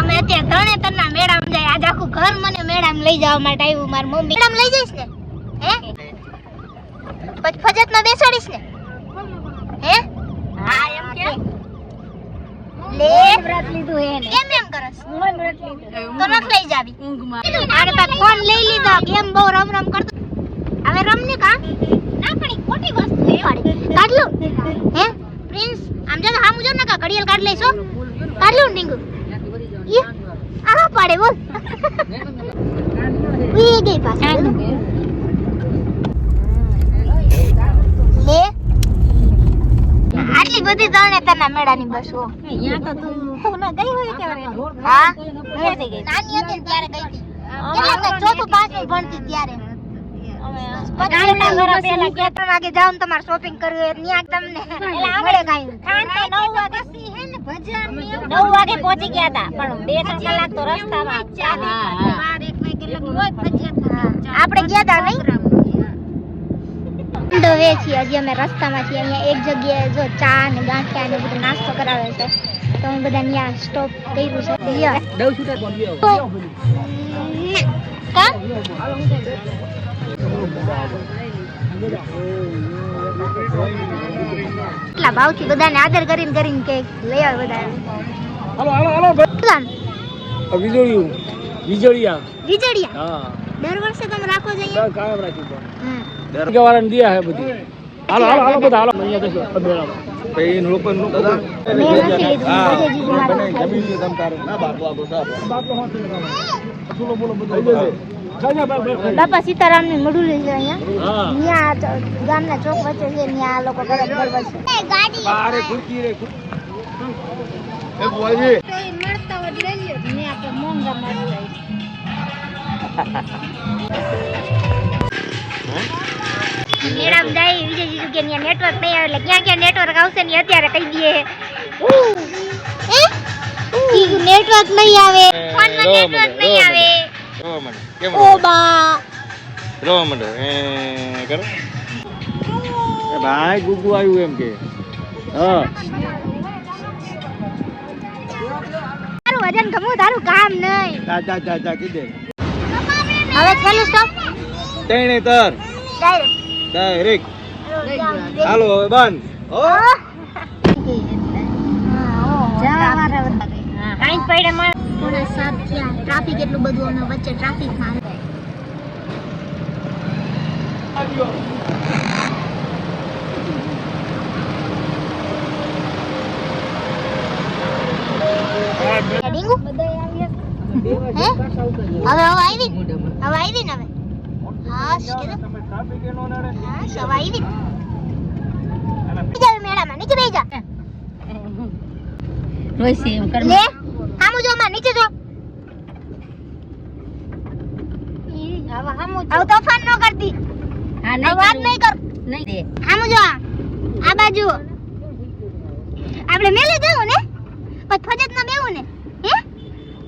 અમે અત્યારે તરણેતરના મેળામાં જાય. આજે આખું ઘર મને મેળામાં લઈ જવા માટે આવ્યું મારી મમ્મી. મેળામાં લઈ જઈશ ને? હે? પછી ફજતમાં બેસાડીશ ને? હે? હા એમ કે? લે. વ્રત લીધું એને કેમ એમ કરસ? વ્રત લીધું. તો નખ લઈ જાવી. ઊંઘમાં. આને પાછ ફોન લઈ લીધો. ગેમ બહુ રમ રમ કરતો. હવે રમ ને કા? ના પણ ખોટી વસ્તુ છે કાઢ લો હે? પ્રિન્સ આમ જો હામુ જો ને કા ઘડિયાળ કાઢ લેશો કાઢ લો ડીંગુ. ઈ આ પાડે બોલ. ઉઈ ગઈ પાછળ. લે. આટલી બધી તરણેતરના મેળાની બસો હા. નાની હતી ત્યારે ગઈ હતી. કેટલા તો ચોથું પાંચમું ભણતી ત્યારે. વાગે જાઓ તમારે શોપિંગ કરવી હોય ત્યાં તમને મળે કાંઈ નવ વાગે પહોંચી ગયા હતા પણ બે ત્રણ કલાક તો રસ્તામાં આપણે ગયા તા નહીં? ઊંડો વે છીએ હજી અમે રસ્તામાં છીએ અહીંયા એક જગ્યાએ જો ચા ને ગાંઠિયા ને બધું નાસ્તો કરાવે છે તો અમે બધા ત્યાં સ્ટોપ કર્યું છે. તો યા. તો, કા? કેટલા ભાવથી બધાને આદર કરીને કરીને કે લઈ આવે બધા હાલો હાલો હાલો શું નામ? વીજળિયું. વીજળિયા. વીજળિયા? હા. દર વર્ષે તમે રાખો છો અહીંયા? કાયમ રાખી દો હમ. દર વાળાને દિયા હે બધી. હાલો હાલો હાલો બધા હાલો. અહીંયા જશો મેળામાં પછી લોકો મેં નથી લીધું બધે જીજુ મારે ખાઈ. બોલો બોલો બધું. ખાઈ જા બાપ, બાપ, ખાઈ જા. બાપા સીતારામની લઈ જાય અહીંયા ત્યાં ગામના ચોક વચ્ચે છે ત્યાં આ લોકો ગરબ ગરબા છે ગાડી બારે ખુરકી રે ખુરકી એ મળતા હોય લઈ લ્યો. ને આપણે મોંઘા મળતા મેડમ જાય વિજય જીજુ કે ત્યાં નેટવર્ક નહીં આવે એટલે ક્યાં ક્યાં નેટવર્ક આવશે ને અત્યારે કહી દઈએ. હે? નેટવર્ક નહીં આવે. ફોનમાં નેટવર્ક નહીં આવે. રોવા માંડે. કેમ ઓ બા. રોવા માંડે. એ કરો. એ ભાઈ ગુગુ આવ્યું એમ કે. હા. તારું વજન ગમું તારું કામ નહીં. જા જા જા જા કીધે. હવે છેલ્લું સ્ટોપ તેણે તર. ડાયરેક્ટ હાલો હવે બંધ. હો. કાંઈ જ પડે માં થોડા સાત થયા ટ્રાફિક એટલું બધું અમે વચ્ચે ટ્રાફિકમાં હવે હવે આવી? હવે આવી ને હવે? હા હવે આવી ને? મેળામાં નીચે બેસી જા. રોઈસી એમ કર લે. આમુ જો માં નીચે જો હવે તોફાન ન કરતી હા હવે વાત નહીં કર નહીં દે આમુ જો આ આ બાજુ આપણે મેલે જવું ને પછી ફજત ના બેવું ને હે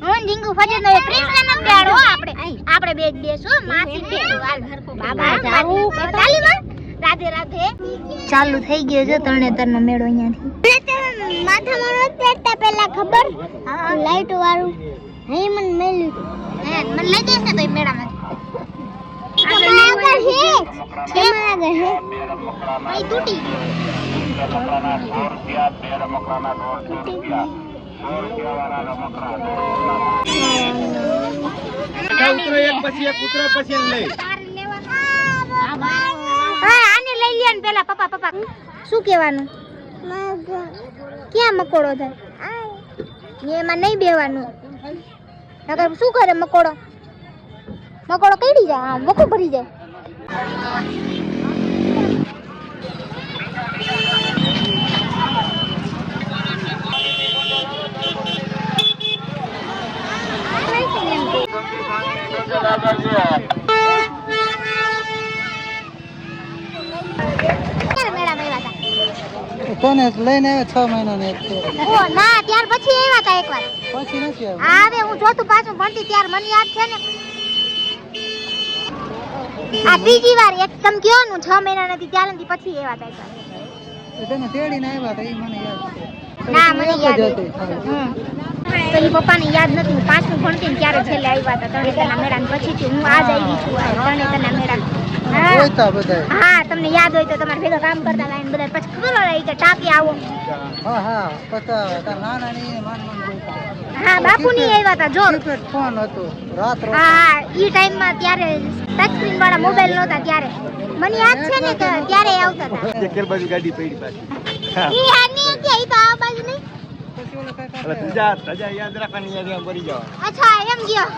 હું ડીંગુ ફજત ના પ્રિન્સ ન બેડો આપણે આપણે બે જ બેસું માસી બે હાલ બાબા જાવું ચાલી માં રાધે રાધે. ચાલુ થઈ ગયો છે તરણેતર નો મેળો અહીંયાથી. માથામાં નથી પહેરતા પેલા ખબર? લાઈટ વાળું. હે મને મેલ્યું હે મને લઈ જશે તો એ મેળામાં. હે હે ઉતરે એક પછી એક ઉતરે પછી લઈ હા આને લઈ લે ને પેલા પપ્પા પપ્પા. શું કહેવાનું? ક્યાં મકોડો થાય? એમાં નહીં બેવાનું. નકર શું કરે મકોડો? મકોડો કઈડી જાય? આમ વખો ભરી જાય. ક્યારે તને લઈને આવ્યો છ મહિના ને ઓ ના ત્યાર પછી આવ્યા હતા એકવાર. પછી નથી આવ્યા. હા હવે હું જોતું પાછું ભણતી ત્યારે મને યાદ છે ને. આ બીજી વાર એક તમ કયો નું છ મહિના નથી ત્યારે નથી પછી આવ્યા હતા એકવાર. તને તેડીને આવ્યા હતા એ મને યાદ છે. ના મને યાદ હતી પેલી પપ્પાને યાદ નથી. હું પાંચમું ભણતી ને ત્યારે છેલ્લે આવ્યા હતા તરણેતરના મેળા પછી હું આજ આવી છું. તને તરણેતરના મેળા જોઈતા બધાય. હા તમને યાદ હોય તો તમારે ભેગા કામ કરતા હતા ને બધા પછી ખબર હોય કે ટાંકી આવો. હા હા પતા તાર નાના ની માન માન જોઈતા હા બાપુની આવ્યા હતા જો કીપેડ ફોન હતો રાત રોજ. હા હા ઈ ટાઈમમાં ત્યારે ટચ સ્ક્રીન વાળા મોબાઈલ નહોતા ત્યારે. મને યાદ છે ને કે ત્યારે આવતા હતા. કેર બાજુ ગાડી પડી પાછી. ઈ હા નહીં ઈ તો આ બાજુ નહીં. પછી ઓલો કાંઈક એટલે આપણે- ત્રીજા ત્રીજા યાદ રાખવાની યાદ એમ પડી જવા અચ્છા એમ ગયો.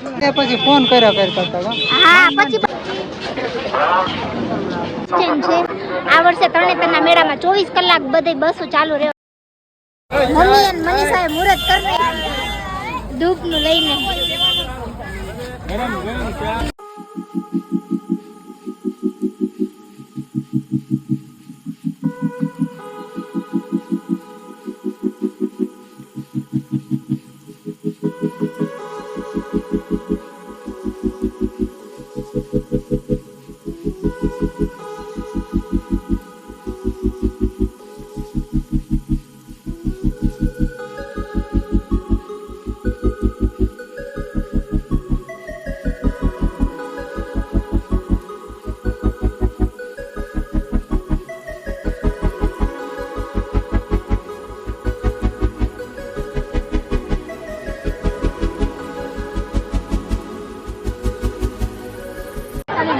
પછી ફોન કર્યા કર કરતા હા, પછી આ વર્ષે તરણેતરના મેળામાં ચોવીસ કલાક બધી બસો ચાલુ રહે મમ્મી અને મનીષાએ મુહૂર્ત કરી. ધૂપનું લઈને.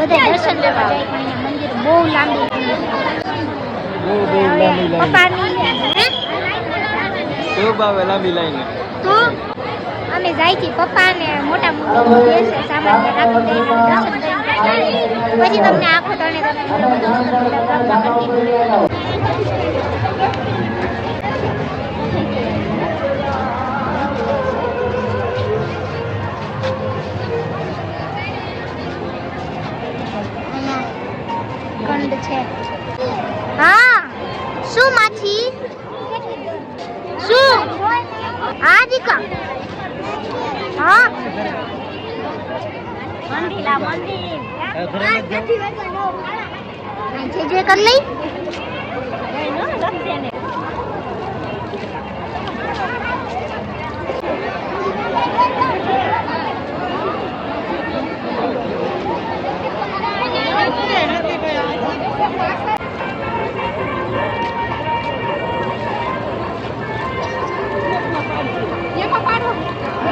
બધા દર્શન કરવા જાય મંદિર બહુ લાંબુ. બહુ બહુ લાંબી લાઈન. પપ્પાની? લાંબી લાઈન. તો અમે જાય છે પપ્પા ને મોટા મોટા સામાન રાખી દઈને દર્શન કરીને પછી તમને આખો તણે કંડ છે. હા શું માછી? શું? હા દીકા હા. મંદિર મંદિર. જે જે કર લઈ. Oh,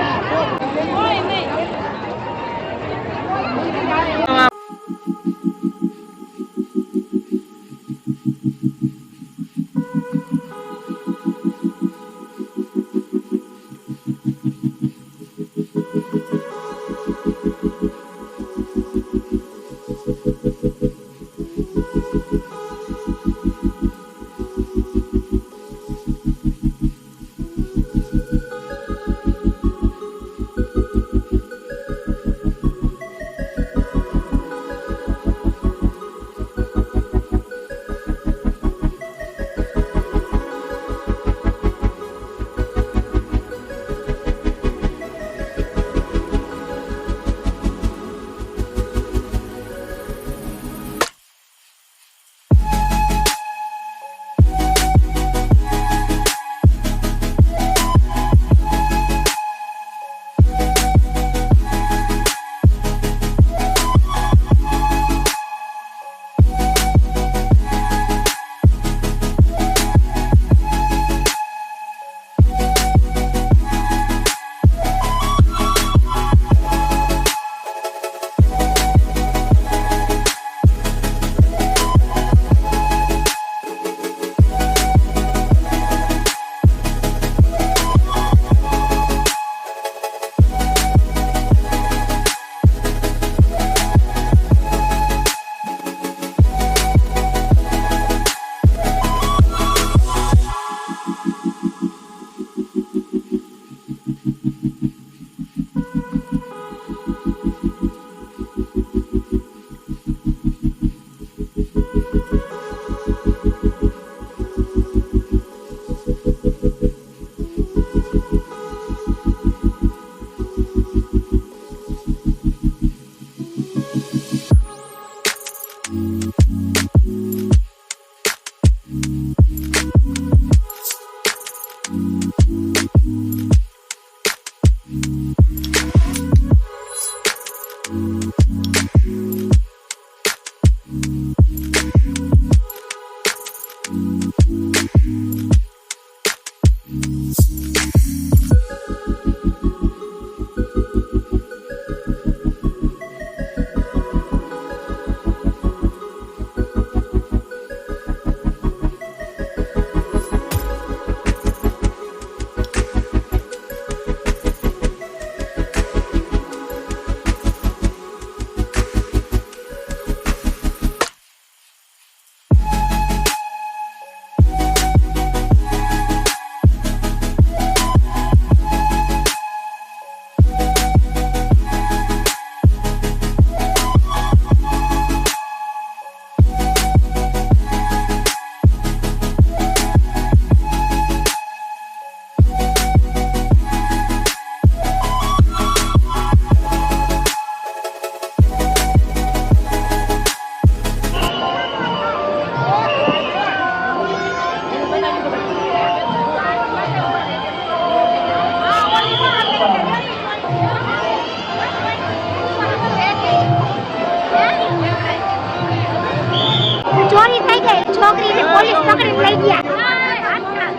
છોકરીને પોલીસ પકડીને લઈ ગયા.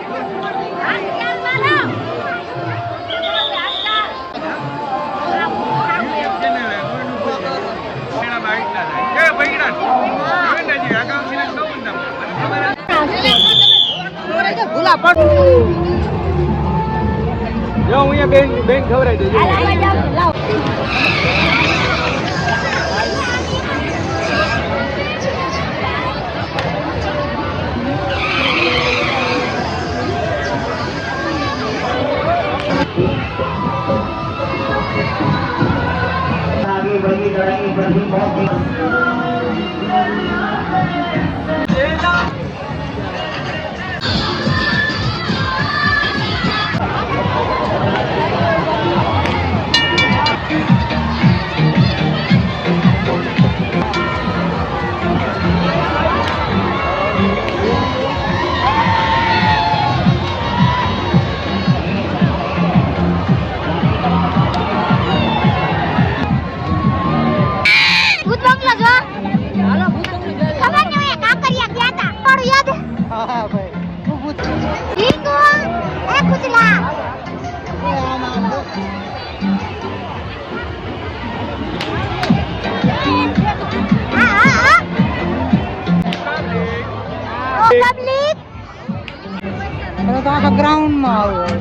ભૂલા પડ જો હું અહીંયા બેન બેન ખવડાવી દઉં હાલ, આવા જાઓ, લાવો. ભૂત તો આખા ગ્રાઉન્ડમાં આવું.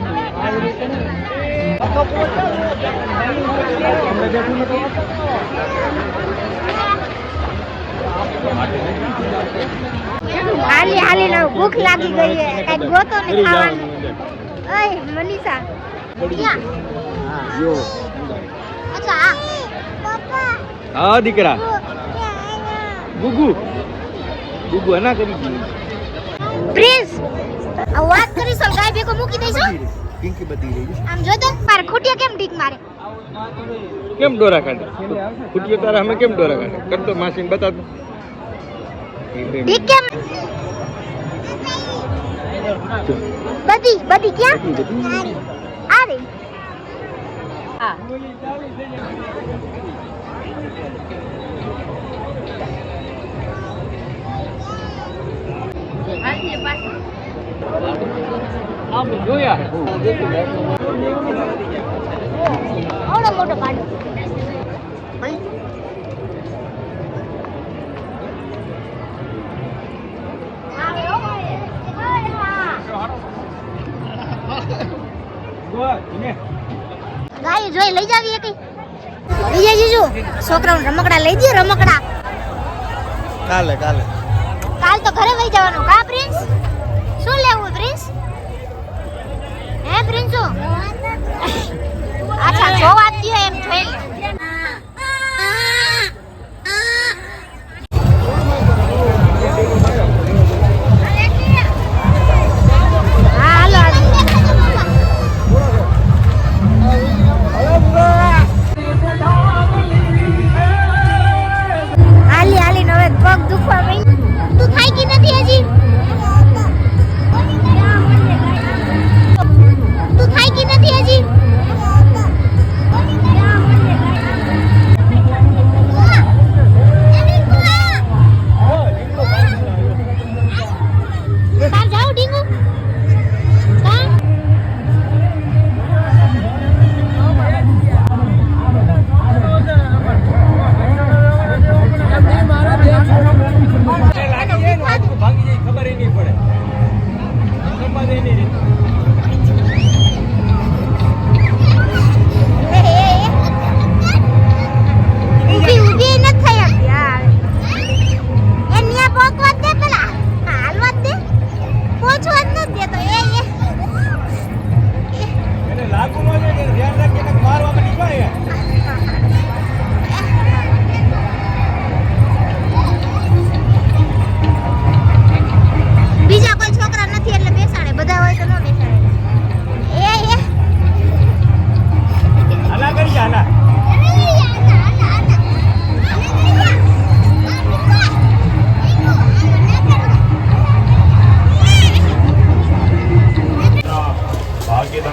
હાલી હાલી ને ભૂખ લાગી ગઈ છે. કંઈક ગોતો ને ખાવાનું. ઓય મનીષા. યો અચ્છા પપ્પા. હા દીકરા. ગુગુ. ગુગુ એના કરી દીધી. પ્રિન્સ. આ વાત કરી સલ ગાય ભેગો મૂકી દઈશ પિંકી બધી રહી. આમ જો તો પર ખૂટિયા કેમ ઢીક મારે? કેમ ડોરા કાઢે? ફૂટીઓ તારા અમે કેમ ડોરા કાઢે? કરતો માસીને બતાવ. ઢીક કેમ? બધી બધી ક્યાં? આ રે હા. હાલજે પાછું. જોયા આવડો મોટો પાડો ગાય જોઈ લઈ જાવી કઈ લઈ જાય જીજુ. છોકરાઓને રમકડા લઈ દે રમકડા. કાલે કાલે. કાલ તો ઘરે વહી જવાનું કા પ્રિન્સ? જ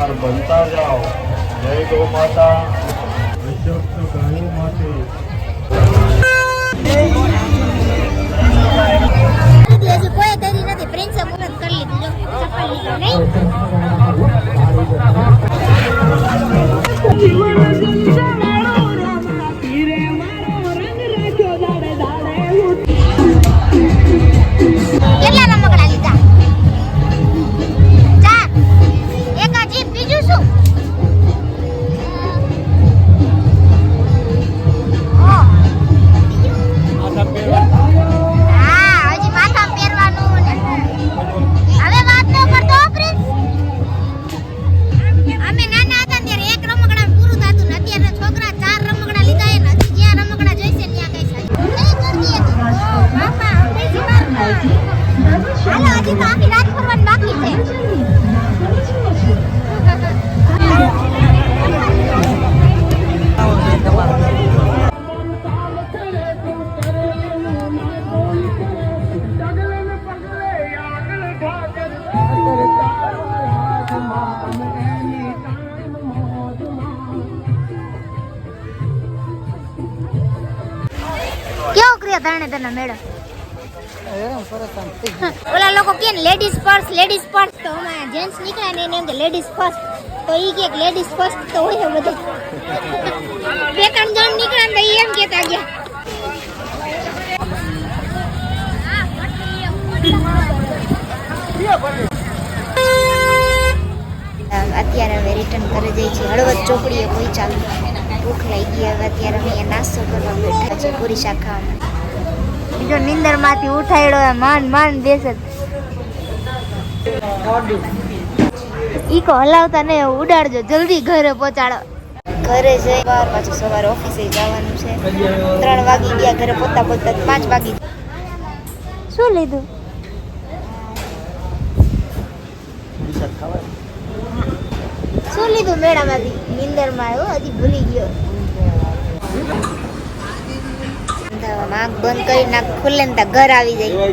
સંસ્કાર બનતા જાઓ. જય ગૌ માતા. કોઈ કરી નથી પ્રિન્સે મુહૂર્ત કરી લીધું. સફળ કેટલા ગયો તરણેતરના મેળો. ઓલા લોકો કે લેડીઝ ફર્સ્ટ લેડીઝ ફર્સ્ટ તો અમારા જેન્ટ્સ નીકળ્યા ને એને એમ કે લેડીઝ ફર્સ્ટ તો ઈ કે લેડીઝ ફર્સ્ટ તો હોય બધે. બે ત્રણ જણ નીકળ્યા ને ઈ એમ કેતા ગયા. અત્યારે હવે રિટર્ન કરી જઈએ છીએ. હળવદ ચોકડીએ કોઈ ચાલુ ભૂખ લાગી હવે અત્યારે અમે નાસ્તો કરવા બેઠા છે, પૂરી શાક બીજો નિંદરમાંથી ઉઠાડ્યો માન માન બેસે ઈકો હલાવતા ને ઉડાડજો, જલ્દી ઘરે પહોંચાડો. ઘરે જઈ વાર પાછું સવારે ઓફિસે જવાનું છે. ત્રણ વાગી ગયા, ઘરે પોતા પોતા પાંચ વાગી શું લીધું? શું લીધું મેળામાંથી. નીંદરમાં આવ્યો, હજી ભૂલી ગયો. આંખ બંધ કરી નાખ ખુલ્લે ને ત્યાં ઘર આવી જાય.